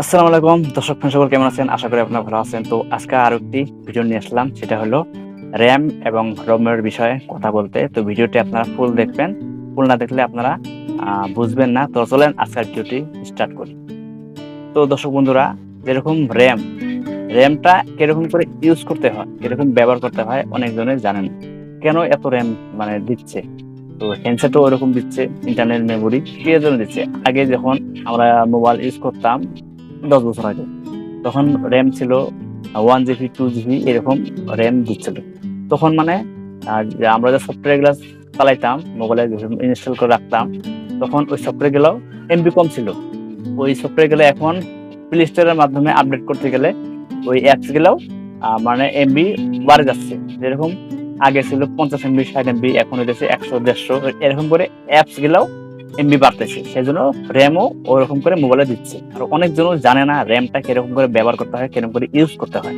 আসসালামু আলাইকুম। দর্শক ফ্রেন্ড সকল কেমন আছেন? আশা করি আপনারা ভালো আছেন। তো আজকে আরও একটি ভিডিও নিয়ে আসলাম। সেটা হলো র্যাম এবং রোমের বিষয়ে কথা বলতে। তো ভিডিওটি আপনারা ফুল দেখবেন। ফুল না দেখলে আপনারা বুঝবেন না। তো চলেন আজকের ভিডিওটি স্টার্ট করি। তো দর্শক বন্ধুরা, যেরকম র্যাম, র্যামটা কীরকম করে ইউজ করতে হয়, কীরকম ব্যবহার করতে হয় অনেকজনে জানেন। কেন এত র্যাম মানে দিচ্ছে? তো হ্যান্ডসেটও ওরকম দিচ্ছে ইন্টারনেট মেমোরি কে জন্য দিচ্ছে। আগে যখন আমরা মোবাইল ইউজ করতাম দশ বছর আগে তখন র্যাম ছিল ওয়ান জিবি টু জিবি এরকম র্যাম দিচ্ছিল। তখন মানে আমরা যে সফটওয়্যারগুলো চালাইতাম মোবাইলে ইনস্টল করে রাখতাম তখন ওই সফটওয়্যারগুলো এমবি কম ছিল। ওই সফটওয়্যারগুলো এখন প্লে স্টোরের মাধ্যমে আপডেট করতে গেলে ওই অ্যাপসগুলো আহ, মানে এমবি বাড়ে যাচ্ছে। যেরকম আগে ছিল পঞ্চাশ এমবি ষাট এমবি এখন হইতেছে একশো, দেড়শো। এরকম করে অ্যাপস গুলাও এমবি বাড়তেছে। সেই জন্য র্যামও ওরকম করে মোবাইলে দিচ্ছে। আর অনেকজন জানে না র্যামটা কীরকম করে ব্যবহার করতে হয়, কীরকম করে ইউজ করতে হয়।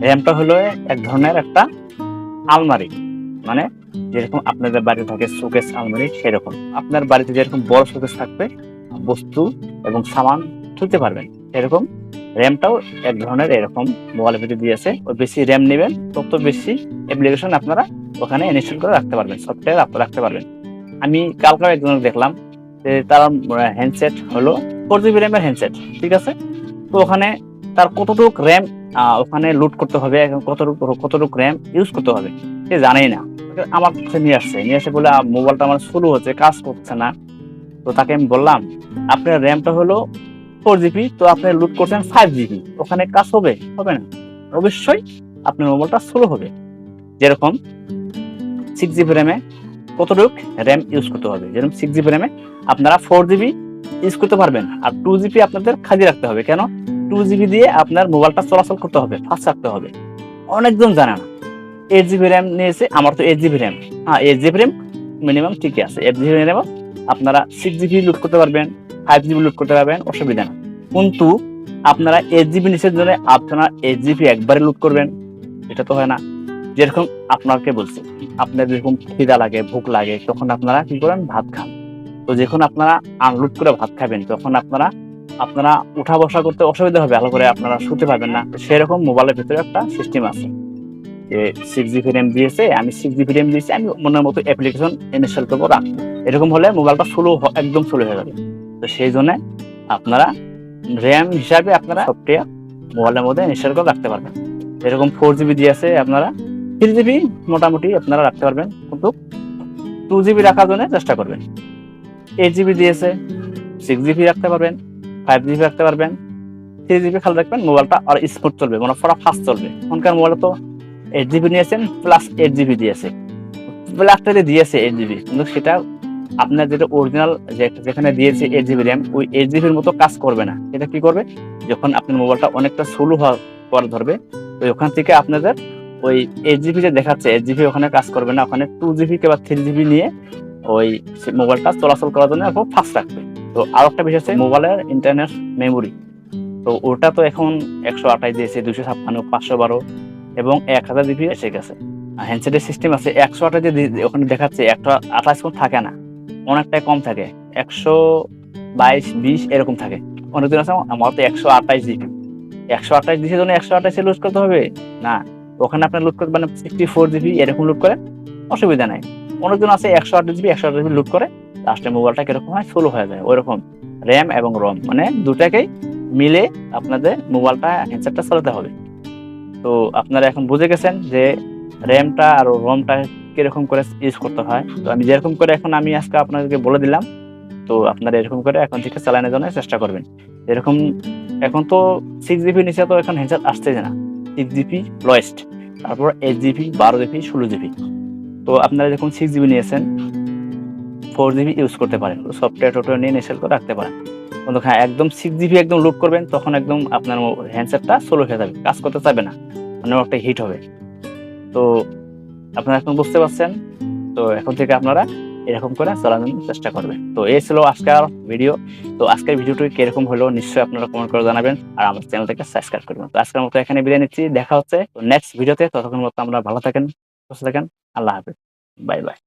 র্যামটা হলো এক ধরনের একটা আলমারি। মানে যেরকম আপনাদের বাড়িতে থাকে শোকেস আলমারি, সেরকম। আপনার বাড়িতে যেরকম বড় শোকেস থাকবে, বস্তু এবং সামান তুলতে পারবেন। এরকম র্যামটাও এক ধরনের এরকম মোবাইলের ভিতরে দিয়েছে। ওই বেশি র্যাম নেবেন, তত বেশি অ্যাপ্লিকেশন আপনারা ওখানে ইনস্টল করে রাখতে পারবেন সফটওয়্যার আপনারা রাখতে পারবেন। আমি কালকেও একজনের দেখলাম যে তার হ্যান্ডসেট হলো ফোর জিবি র্যামের হ্যান্ডসেট ঠিক আছে? তো ওখানে তার কতটুকু র্যাম ওখানে লোড করতে হবে কতটুকু কতটুকু র্যাম ইউজ করতে হবে, সে জানেই না। আমার কাছে নিয়ে আসছে, নিয়ে এসে বলে মোবাইলটা আমার শুরু হচ্ছে, কাজ করছে না। তো তাকে আমি বললাম, আপনার র্যামটা হলো ফোর জিবি, তো আপনি লোড করছেন ফাইভ জিবি। ওখানে কাজ হবে? হবে না। অবশ্যই আপনার মোবাইলটা স্লো হবে। যেরকম সিক্স জিবি র্যামে কতটুক র্যাম ইউজ করতে হবে? যেরকম সিক্স জিবি র্যামে আপনারা ফোর জিবি ইউজ করতে পারবেন। আর টু জিবি আপনাদের খালি রাখতে হবে। কেন? টু জিবি দিয়ে আপনার মোবাইলটা চলাচল করতে হবে ফাস্ট রাখতে হবে। অনেকজন জানে না। এইট জিবি র্যাম নিয়েছে, আমার তো এইট জিবি র্যাম হ্যাঁ এইট জিবি র্যাম মিনিমাম ঠিকই আছে। এইট জিবি র্যাম আপনারা সিক্স জিবি লুট করতে পারবেন। ফাইভ জিবি লুট করতে পারবেন, অসুবিধা না। কিন্তু আপনারা এইট জিবি নিচের জন্য আপনারা এইট জিবি একবারে লুট করবেন, এটা তো হয় না। যেরকম আপনাকে বলছি, আপনার যেরকম খিদা লাগে, ভুক লাগে, তখন আপনারা কি করেন, ভাত খান। তো যখন আপনারা আনলোড করে ভাত খাবেন, তখন আপনারা আপনারা উঠা বসা করতে অসুবিধা হবে, ভালো করে আপনারা শুতে পারবেন না। সেরকম মোবাইলের ভিতরে একটা সিস্টেম আছে, যে সিক্স জিবি র্যাম দিয়েছে, আমি সিক্স জিবি র্যাম দিয়েছি, আমি মনের মতো অ্যাপ্লিকেশন ইনস্টল করব, রাখব। এরকম হলে মোবাইলটা স্লো একদম স্লো হয়ে যাবে। তো সেই জন্য আপনারা র্যাম হিসাবে আপনারা সফটওয়্যার মোবাইলের মধ্যে ইনস্টল করে রাখতে পারবেন এরকম ফোর জিবি দিয়েছে আপনারা থ্রি জিবি মোটামুটি আপনারা রাখতে পারবেন কিন্তু টু জিবি রাখার জন্য চেষ্টা করবেন এইট জিবি দিয়েছে সিক্স জিবি রাখতে পারবেন ফাইভ জিবি রাখতে পারবেন থ্রি জিবি খালি রাখবেন মোবাইলটা আর স্মুথ চলবে মানে পুরো ফাস্ট চলবে এখনকার মোবাইল তো এইট জিবি নিয়েছেন প্লাস এইট জিবি দিয়েছে ব্ল্যাকটাতে দিয়েছে এইট জিবি কিন্তু সেটা আপনার যেটা অরিজিনাল যেখানে দিয়েছে এইট জিবি র্যাম ওই এইট জিবির মতো কাজ করবে না। এটা কি করবে? যখন আপনার মোবাইলটা অনেকটা স্লো হওয়ার পর ধরবে তো ওখান থেকে আপনাদের ওই এইট জিবি যে দেখাচ্ছে এইট জিবি ওখানে কাজ করবে না। ওখানে টু জিবি কিংবা থ্রি জিবি নিয়ে ওই মোবাইলটা চলাচল করার জন্য খুব ফাস্ট রাখবে। তো আর একটা বিষয় হচ্ছে মোবাইলের ইন্টারনেট মেমোরি তো ওটা তো এখন একশো আঠাশ দিয়েছে দুশো ছাপ্পান্ন, পাঁচশো বারো এবং এক হাজার জিবি এসে গেছে। হ্যান্ডসেটের সিস্টেম আছে, একশো আঠাশ যে ওখানে দেখাচ্ছে, একটা আঠাশ কোন থাকে না। অনেকটাই কম থাকে। একশো বাইশ, বিশ এরকম থাকে। অনেকদিন আছে, আমার তো একশো আঠাইশ জিবি একশো আঠাইশ দিনের জন্য একশো আঠাশে লুজ করতে হবে? না। ওখানে আপনার লুট করতে মানে সিক্সটি ফোর জিবি এরকম লুট করে অসুবিধা নাই। অনেকজন আছে, একশো আঠাশ জিবি একশো আঠাশ জিবি লুট করে লাস্টে মোবাইলটা কীরকম হয়? স্লো হয়ে যায় ওইরকম র্যাম এবং রম মানে দুটাকেই মিলে আপনাদের মোবাইলটা হ্যান্ডসেটটা চালাতে হবে। তো আপনারা এখন বুঝে গেছেন যে র্যামটা আর রমটা কীরকম করে ইউজ করতে হয়। তো আমি যেরকম করে এখন আমি আজকে আপনাদেরকে বলে দিলাম, তো আপনারা এরকম করে এখন থেকে চালানোর জন্য চেষ্টা করবেন। এরকম এখন তো সিক্স জিবি নিচে তো এখন হ্যান্ডসেট আসতেছে না। সিক্স জিবি লোয়েস্ট তারপর এইট জিবি বারো জিবি ষোলো জিবি তো আপনারা যখন সিক্স জিবি নিয়েছেন ফোর জিবি ইউজ করতে পারেন। সফটওয়্যার টোটো নিয়ে ইনস্টল করে রাখতে পারেন। কিন্তু হ্যাঁ একদম সিক্স জিবি একদম লোড করবেন, তখন একদম আপনার হ্যান্ডসেটটা স্লো হয়ে যাবে, কাজ করতে চাইবে না। মানে একটা হিট হবে। তো আপনারা এখন বুঝতে পারছেন? তো এখন থেকে আপনারা এরকম করে চালানোর চেষ্টা করবেন। তো এই ছিল আজকের ভিডিও। তো আজকের ভিডিওটি কীরকম হলো নিশ্চয়ই আপনারা কমেন্ট করে জানাবেন আর আমার চ্যানেলটাকে সাবস্ক্রাইব করবেন। তো আজকের মতো এখানে বিদায় নিচ্ছি। দেখা হচ্ছে নেক্সট ভিডিওতে। ততক্ষণ মতো আপনারা ভালো থাকেন, সুস্থ থাকেন। আল্লাহ হাফিজ। Bye bye